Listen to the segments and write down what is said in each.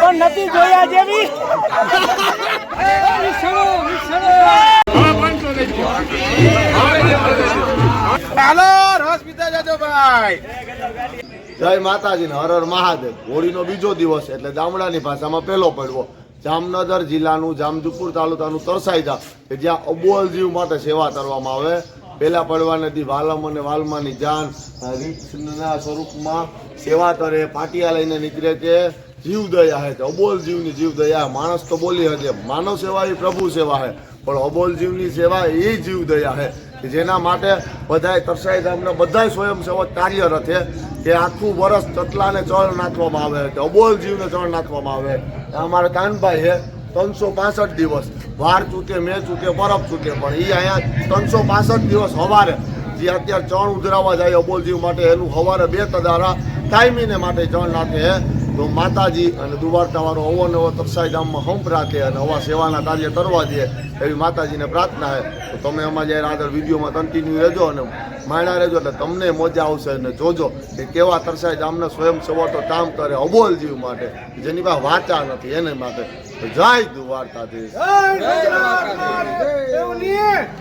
પણ નથી જોયા જેવી. ચાલો રસ પીતા જજો ભાઈ. જય માતાજી ને હર હર મહાદેવ. હોળીનો બીજો દિવસ એટલે ગામડાની ભાષામાં પહેલો પડવો. જામનગર જિલ્લાનું જામજુપુર તાલુકાનું તરસાઈજા કે જ્યાં અબોલ જીવ માટે સેવા કરવામાં આવે. પહેલા પડવા નથી વાલમ અને વાલમાની જાન રીતના સ્વરૂપમાં સેવા કરે, પાટિયા લઈને નીકળે કે જીવ દયા હે અબોલ જીવની જીવ દયા માણસ તો બોલી હશે માનવ સેવા એ પ્રભુ સેવા હે, પણ અબોલ જીવની સેવા એ જીવ દયા હે કે જેના માટે બધાય તરસાઈ ગામના બધાય સ્વયંસેવક કાર્યરત છે કે આખું વર્ષ ચટલાને ચળ નાખવામાં આવે અબોલ જીવને ચળ નાખવામાં આવે. અમારા કાનભાઈ છે ત્રણસો પાસઠ દિવસ. વાર ચૂકે, મેં ચૂકે, બરફ ચૂકે, પણ એ અહીંયા ત્રણસો પાસઠ દિવસ સવારે જે અત્યારે ચણ ઉધરાવા જાય અબોલજીવ માટે, એનું સવારે બે તદારા ટાઈમીને માટે ચણ નાખે તો માતાજી અને દુવારતાવાળો અવનવો તરસાઈ ગામમાં હંપ રાખે અને હવા સેવાના કાર્ય કરવા દે એવી માતાજીને પ્રાર્થના છે તો તમે અમારા જ્યારે આગળ વિડીયોમાં કન્ટિન્યુ રહેજો અને માયણા રહેજો એટલે તમને મજા આવશે અને જોજો કે કેવા તરસાઈ ગામના સ્વયંસેવકો કામ કરે અબોલ જીવ માટે, જેની પાસે વાચા નથી, એને માટે. જય દ્વારકાધીશ.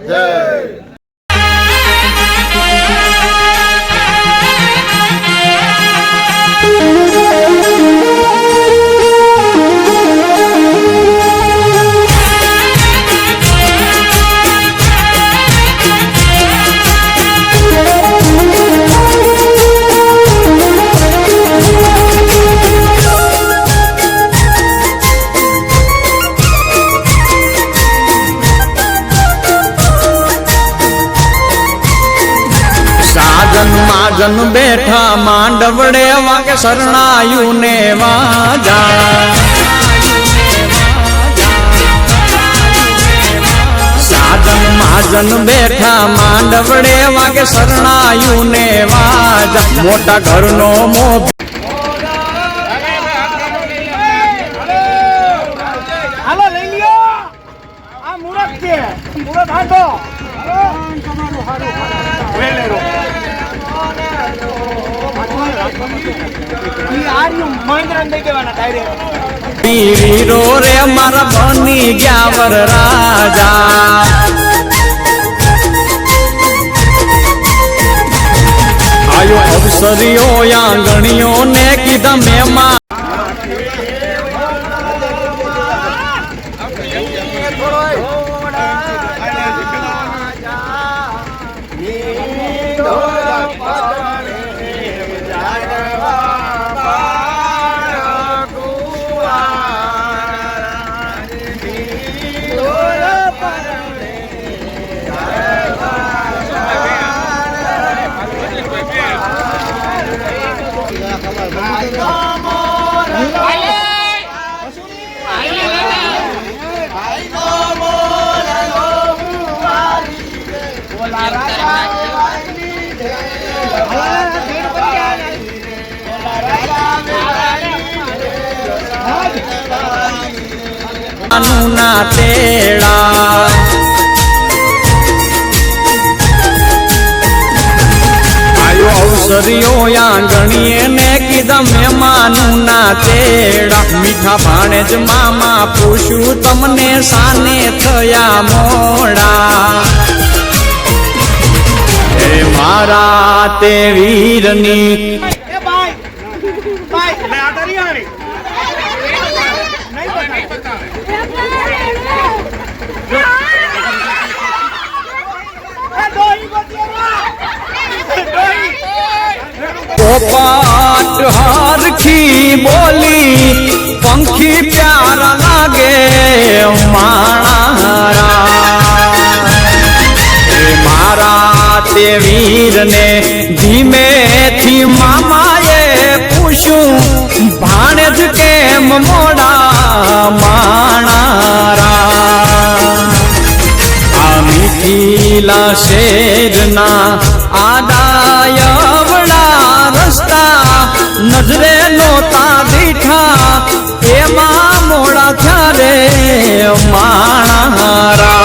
જય શરણાયું ને વાજા સાજન માજન બેઠા માંડવડે વાગે શરણાયું ને વાજા મોટા ઘરનો મોભ હાલો લઈ લ્યો આ મુરત છે મુરત હાંડો ઈ આર્યું મહેન્દ્ર દઈ દેવાના ડાયરેક્ટ વીરો રે મારા બની ગયા વર રાજા. આયો અવસરીઓ આંગણીઓ ને કીધા મહેમાન નું તેડા. આંગણીએ ને કીધા મહેમાનું તેડા. મીઠા ભાણે જ મામા પૂછ્યું, તમને સાને થયા મોડા? મારા તે વીરની એ બાય બાય એટલે આ દરિયાણી નહીં બતાવે એ દોહી ગોતિયામાં દોહી પોપાટ હારખી બોલી, પંખી પ્યારા લાગે એ મારા તે વીરને ધીમેથી મામાએ મોડા માણારા? આ શેરના આડાયવડા માણારા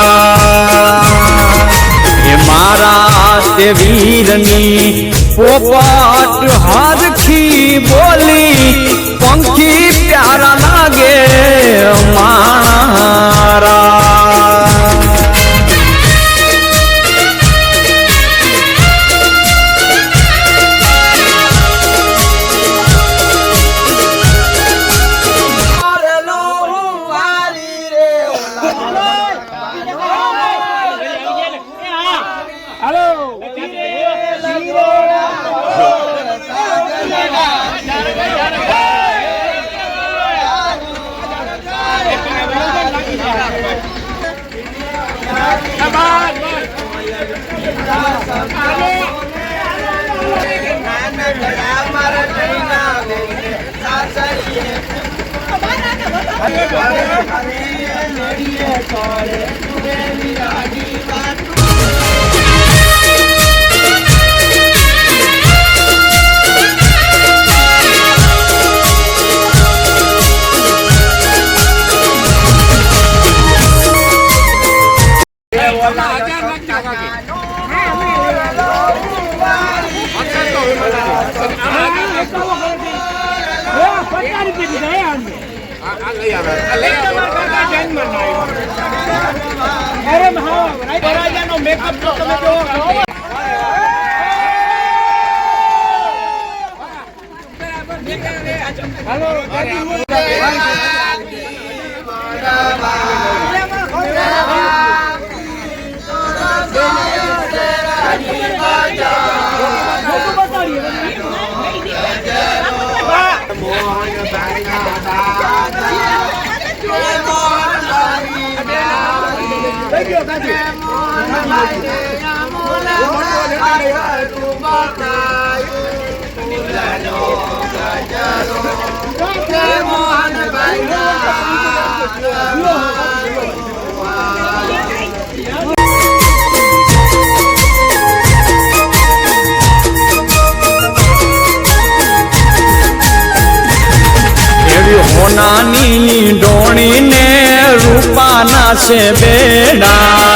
મારા તે વીરની પોપાટ હારખી બોલી પંખી પ્યારા લાગે મારા. நெடிய நெடிய காடு குரேவி ஆடி வாக்கு make them go. હોનાની ડોણીને રૂપાના છે બેડા.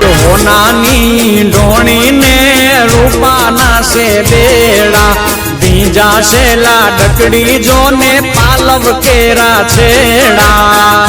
ડોણ ઢોણી ને રૂપાના છે બેડા. બીજા શેલા ડકડી જોને પાલવ કેરા છેડા.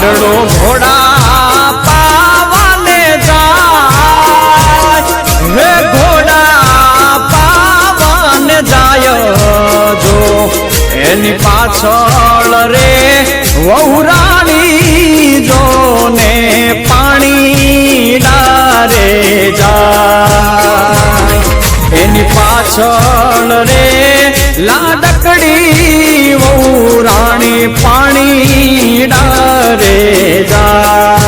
ગાંડડો ઘોડા પાવાને જાય. હે ઘોડા પાવાને જાય જો એની પાછળ રે વહુરાણી જોને પાણી ડારે જાય. એની પાછળ રે લાડકડી વહુરાણી પાણી ડારે જા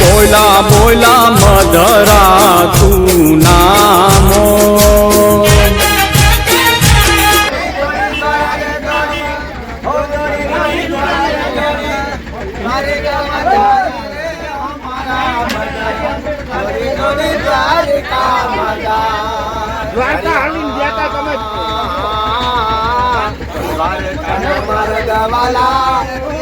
બોલા બોલા મધરા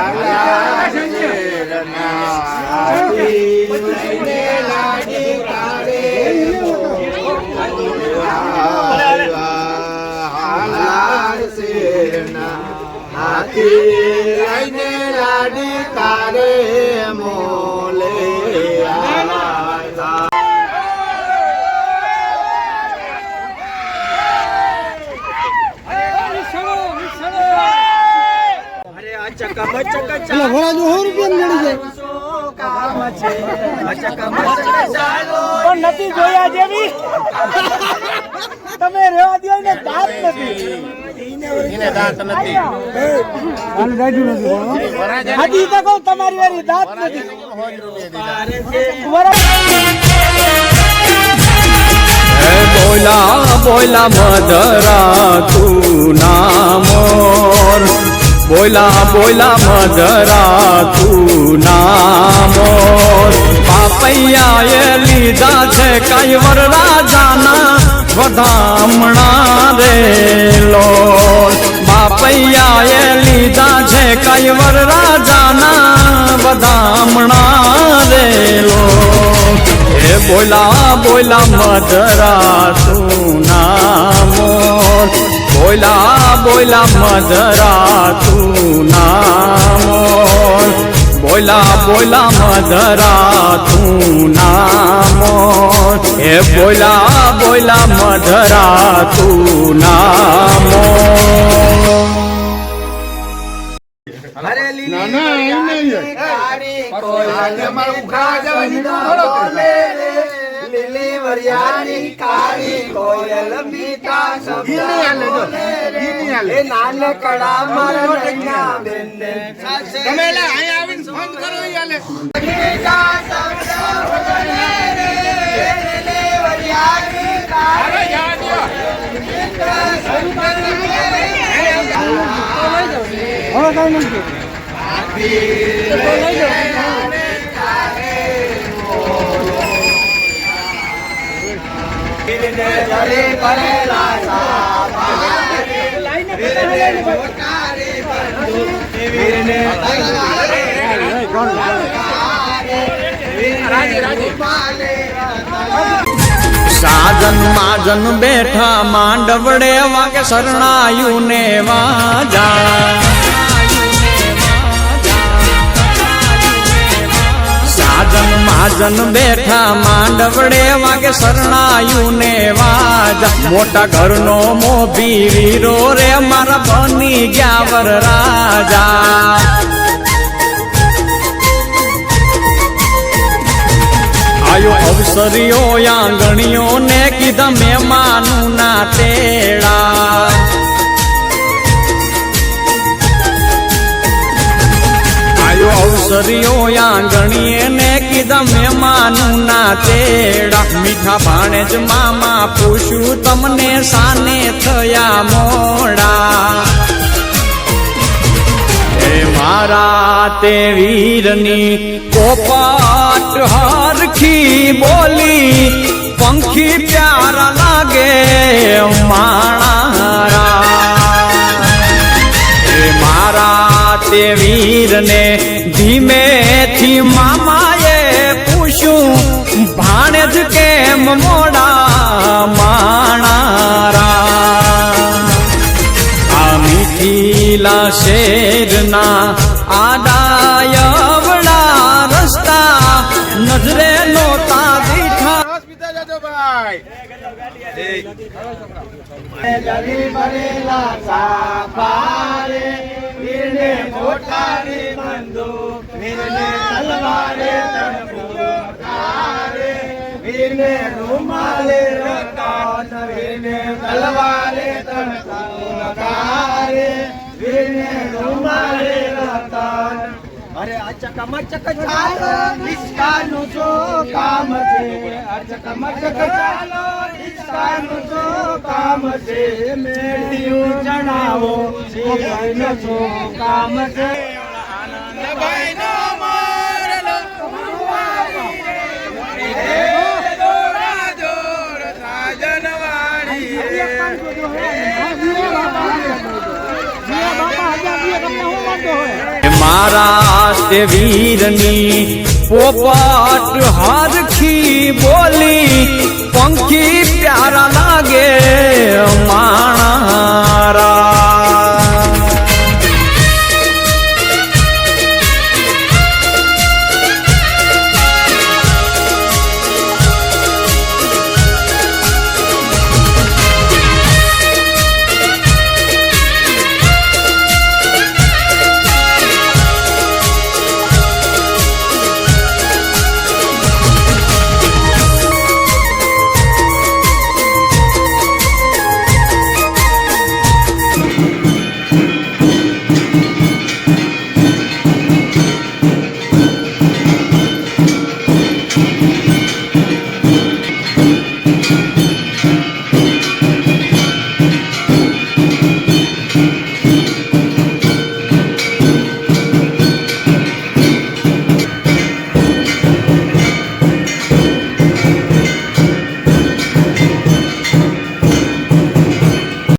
Alá, Alá, Alá, એટલે વરાજો સો રૂપિયા મળી જાય. પણ નથી જોયા જેવી. તમે રેવા દો ને દાંત નથી. તમારી વારી દાંત નથી. બોલા બોલા મધરા તું નામોર બોલા બોલા મધરા તું નામોર પાપૈયાએ લીધા છે કઈ વર રાજાના વધામણા રે લો બાપૈયાએ લીધા છે કઈ વર રાજાના વધામણા રે લો એ બોલા બોલા મધરા તું નામોર બોલા બોલા મધરા તું નામોર બોલા બોલા મધરા તું નામોર હે બોલા બોલા મધરા તું નામોર ના ના એમ લીલી વરિયાળી કાળી કોયલ મીઠા શબ્દ. એ નાનકડા મારો નૈના બેને તમે એટલે અહીં આવીને ફોન કરો યાલે મીઠા શબ્દ બોલે રે. લીલી વરિયાળી કાળી હવે કઈ નથી. રૂમાલે સાજન માજન બેઠા માંડવડે વાગે શરણાયું ને વાજા. સાજન માજન બેઠા માંડવડે વાગે શરણાયું ને વાજા. મોટા ઘરનો મોભી વીરો રે, મારા બની ગયા વર રાજા. આયો અવસરીઓ આંગણીઓ ને કીધા મેમાનું ના તેડા આયો અવસરીઓ ને કીધા મહેમાનું ના તેડા જ મામા પૂછ્યું, તમને સાને થયા મોડા? મારા તે વીરની કોપાટ હરખી બોલી, પંખી પ્યારા લાગે માણારા મીઠીલા શેરના આડાયવડા રસ્તા નજરે નોતા દીઠા જલી ભરેલા સાપારે વીરને મોટાની બંદૂક વીરને તલવારે તણપુકારે વીરને રૂમાલે રકાન વીરને તલવારે તણપુકારે વીરને રૂમાલે રકાન અરે અચકમચક ચાલો ઈસકાનું જો કામ છે અચકમચક ચાલો ઈસકાનું જો કામ છે. મેળ્યું જણાવો જીવન જો કામ છે. આનંદભાઈ નો મોરલો મારા તે વીરની પોપટ હરખી